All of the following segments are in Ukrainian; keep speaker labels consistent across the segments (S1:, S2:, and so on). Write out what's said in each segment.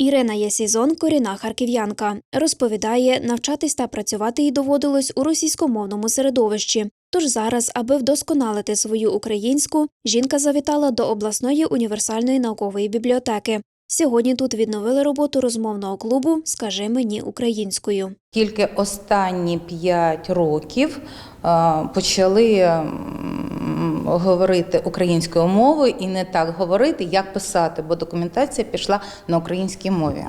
S1: Ірина Єсізон – корінна харків'янка. Розповідає, навчатись та працювати їй доводилось у російськомовному середовищі. Тож зараз, аби вдосконалити свою українську, жінка завітала до обласної універсальної наукової бібліотеки. Сьогодні тут відновили роботу розмовного клубу Скажи мені українською.
S2: Тільки останні 5 років е, почали говорити українською мовою і не так говорити, як писати, бо документація пішла на українській мові.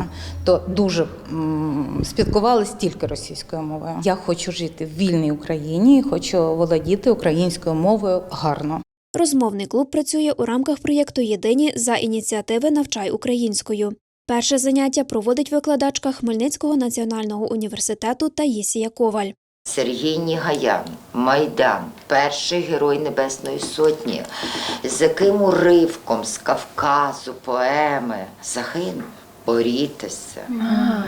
S2: То дуже спілкувалися тільки російською мовою. Я хочу жити в вільній Україні, хочу володіти українською мовою гарно.
S1: Розмовний клуб працює у рамках проєкту Єдині за ініціативи Навчай українською. Перше заняття проводить викладачка Хмельницького національного університету Таїсія Коваль.
S3: Сергій Нігаян, Майдан, перший герой Небесної Сотні, з яким уривком з Кавказу, поеми загинув. Борітеся,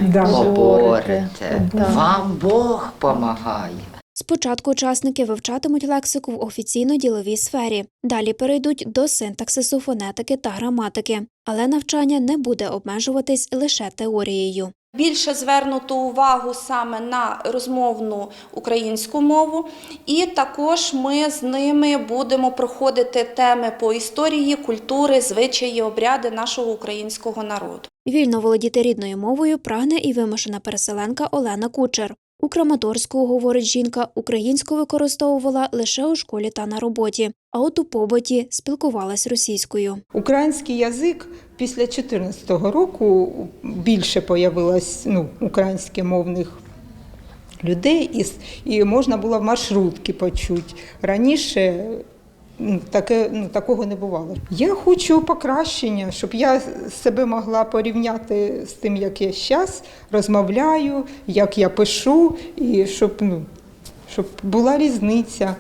S4: Да.
S3: поборете, вам Бог помагає.
S1: Спочатку учасники вивчатимуть лексику в офіційно-діловій сфері, далі перейдуть до синтаксису, фонетики та граматики. Але навчання не буде обмежуватись лише теорією.
S5: Більше звернуто увагу саме на розмовну українську мову, і також ми з ними будемо проходити теми по історії, культури, звичаї, обряди нашого українського народу.
S1: Вільно володіти рідною мовою прагне і вимушена переселенка Олена Кучер. У Краматорську, говорить жінка, українську використовувала лише у школі та на роботі, а от у побуті спілкувалась російською.
S4: Український язик після 2014 року більше появилось ну, українськомовних людей, і, можна було в маршрутки почути. Раніше таке, ну, такого не бувало. Я хочу покращення, щоб я себе могла порівняти з тим, як я зараз розмовляю, як я пишу, і щоб, ну, щоб була різниця.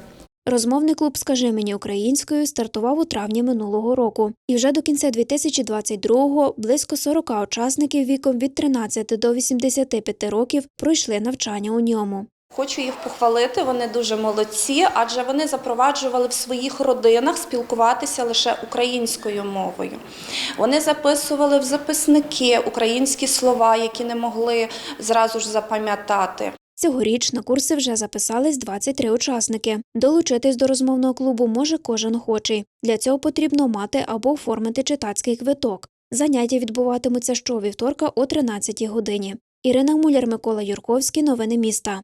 S1: Розмовний клуб Скажи мені українською стартував у травні минулого року, і вже до кінця 2022-го близько 40 учасників віком від 13 до 85 років пройшли навчання у ньому.
S5: Хочу їх похвалити, вони дуже молодці, адже вони запроваджували в своїх родинах спілкуватися лише українською мовою. Вони записували в записники українські слова, які не могли зразу ж запам'ятати.
S1: Цьогоріч на курси вже записались 23 учасники. Долучитись до розмовного клубу може кожен охочий. Для цього потрібно мати або оформити читацький квиток. Заняття відбуватимуться щовівторка о 13 годині. Ірина Муляр, Микола Юрковський. Новини міста.